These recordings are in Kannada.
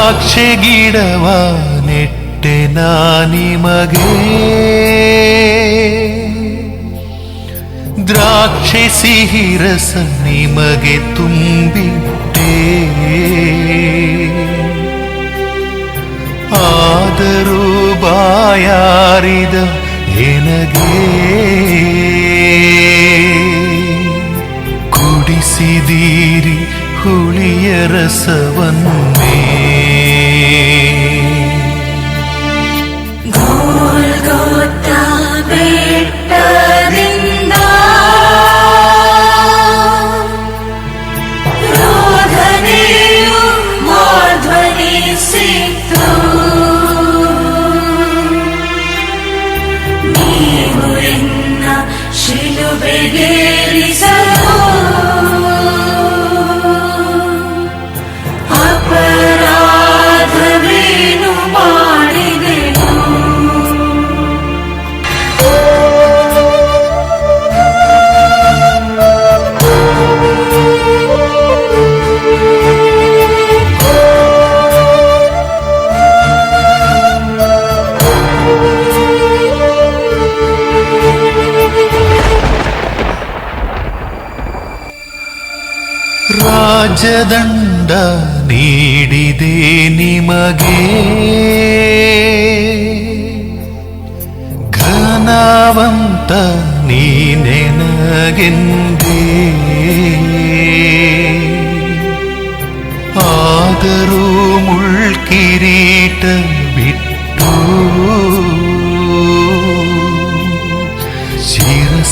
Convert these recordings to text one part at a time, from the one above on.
ದ್ರಾಕ್ಷೆ ಗಿಡವ ನೆಟ್ಟೆ ನಿಮಗೆ. ಸಿಹಿ ರಸ ನಿಮಗೆ ತುಂಬಿಟ್ಟೆ. ಆದರೂ ಬಾಯಾರಿದ ಎನಗೆ ಕುಡಿಸಿದೀರಿ ಹುಳಿಯ ರಸವನ್ನೇ. ಶಿಲುಬೆಗೇರಿಸಲು ಅಪರಾಧವೇನು ರಾಜದಂಡ ನೀಡಿದೆ ನಿಮಗೆ ಘನವಂತ ನೀನೆನಗೆಂದೇ ಆದರೂ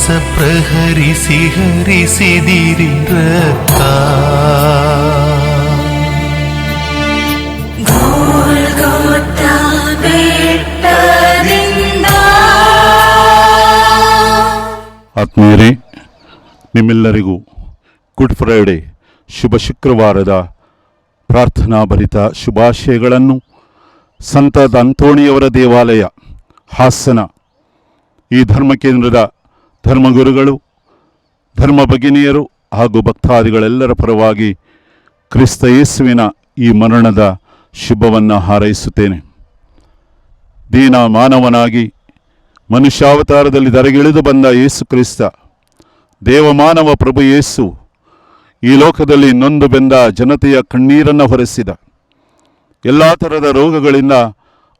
ಪ್ರಹರಿಸಿ ಹರಿಸಿದಿರಿ ರಕ್ತ ಆತ್ಮೀಯರೇ ನಿಮ್ಮೆಲ್ಲರಿಗೂ ಗುಡ್ ಫ್ರೈಡೆ ಶುಭ ಶುಕ್ರವಾರದ ಪ್ರಾರ್ಥನಾ ಭರಿತ ಶುಭಾಶಯಗಳನ್ನು. ಸಂತ ಅಂತೋಣಿಯವರ ದೇವಾಲಯ ಹಾಸನ ಈ ಧರ್ಮ ಕೇಂದ್ರದ ಧರ್ಮಗುರುಗಳು, ಧರ್ಮ ಭಗಿನಿಯರು ಹಾಗೂ ಭಕ್ತಾದಿಗಳೆಲ್ಲರ ಪರವಾಗಿ ಕ್ರಿಸ್ತ ಯೇಸುವಿನ ಈ ಮರಣದ ಶುಭವನ್ನು ಹಾರೈಸುತ್ತೇನೆ. ದೀನ ಮಾನವನಾಗಿ ಮನುಷ್ಯಾವತಾರದಲ್ಲಿ ದರಗಿಳಿದು ಬಂದ ಯೇಸು ಕ್ರಿಸ್ತ, ದೇವಮಾನವ ಪ್ರಭು ಯೇಸು ಈ ಲೋಕದಲ್ಲಿ ನೊಂದು ಬೆಂದ ಜನತೆಯ ಕಣ್ಣೀರನ್ನು ಹೊರೆಸಿದ. ಎಲ್ಲ ಥರದ ರೋಗಗಳಿಂದ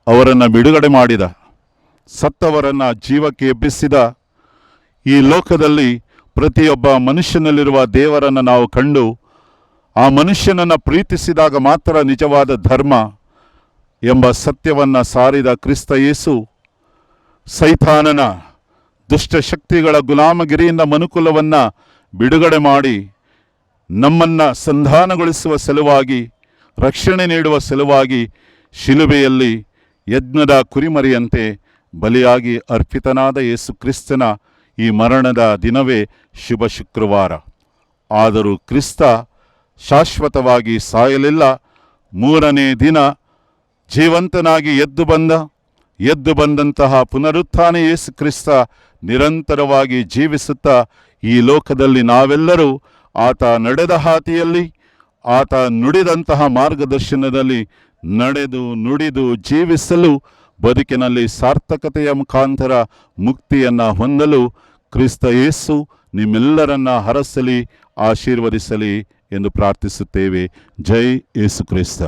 ಅವರನ್ನು ಬಿಡುಗಡೆ ಮಾಡಿದ. ಸತ್ತವರನ್ನು ಜೀವಕ್ಕೆ ಎಬ್ಬಿಸಿದ. ಈ ಲೋಕದಲ್ಲಿ ಪ್ರತಿಯೊಬ್ಬ ಮನುಷ್ಯನಲ್ಲಿರುವ ದೇವರನ್ನು ನಾವು ಕಂಡು ಆ ಮನುಷ್ಯನನ್ನು ಪ್ರೀತಿಸಿದಾಗ ಮಾತ್ರ ನಿಜವಾದ ಧರ್ಮ ಎಂಬ ಸತ್ಯವನ್ನು ಸಾರಿದ ಕ್ರಿಸ್ತ ಯೇಸು ಸೈತಾನನ ದುಷ್ಟಶಕ್ತಿಗಳ ಗುಲಾಮಗಿರಿಯಿಂದ ಮನುಕುಲವನ್ನು ಬಿಡುಗಡೆ ಮಾಡಿ ನಮ್ಮನ್ನು ಸಂಧಾನಗೊಳಿಸುವ ಸಲುವಾಗಿ, ರಕ್ಷಣೆ ನೀಡುವ ಸಲುವಾಗಿ ಶಿಲುಬೆಯಲ್ಲಿ ಯಜ್ಞದ ಕುರಿಮರಿಯಂತೆ ಬಲಿಯಾಗಿ ಅರ್ಪಿತನಾದ ಯೇಸು ಕ್ರಿಸ್ತನ ಈ ಮರಣದ ದಿನವೇ ಶುಭ ಶುಕ್ರವಾರ. ಆದರೂ ಕ್ರಿಸ್ತ ಶಾಶ್ವತವಾಗಿ ಸಾಯಲಿಲ್ಲ. ಮೂರನೇ ದಿನ ಜೀವಂತನಾಗಿ ಎದ್ದು ಬಂದ. ಎದ್ದು ಬಂದಂತಹ ಪುನರುತ್ಥಾನ ಯೇಸು ಕ್ರಿಸ್ತ ನಿರಂತರವಾಗಿ ಜೀವಿಸುತ್ತಾ ಈ ಲೋಕದಲ್ಲಿ ನಾವೆಲ್ಲರೂ ಆತ ನಡೆದ ಹಾತಿಯಲ್ಲಿ ಆತ ನುಡಿದಂತಹ ಮಾರ್ಗದರ್ಶನದಲ್ಲಿ ನಡೆದು ನುಡಿದು ಜೀವಿಸಲು ಬದುಕಿನಲ್ಲಿ ಸಾರ್ಥಕತೆಯ ಮುಖಾಂತರ ಮುಕ್ತಿಯನ್ನು ಹೊಂದಲು ಕ್ರಿಸ್ತ ಯೇಸು ನಿಮ್ಮೆಲ್ಲರನ್ನ ಹರಸಲಿ ಆಶೀರ್ವದಿಸಲಿ ಎಂದು ಪ್ರಾರ್ಥಿಸುತ್ತೇವೆ. ಜೈ ಯೇಸು ಕ್ರಿಸ್ತ.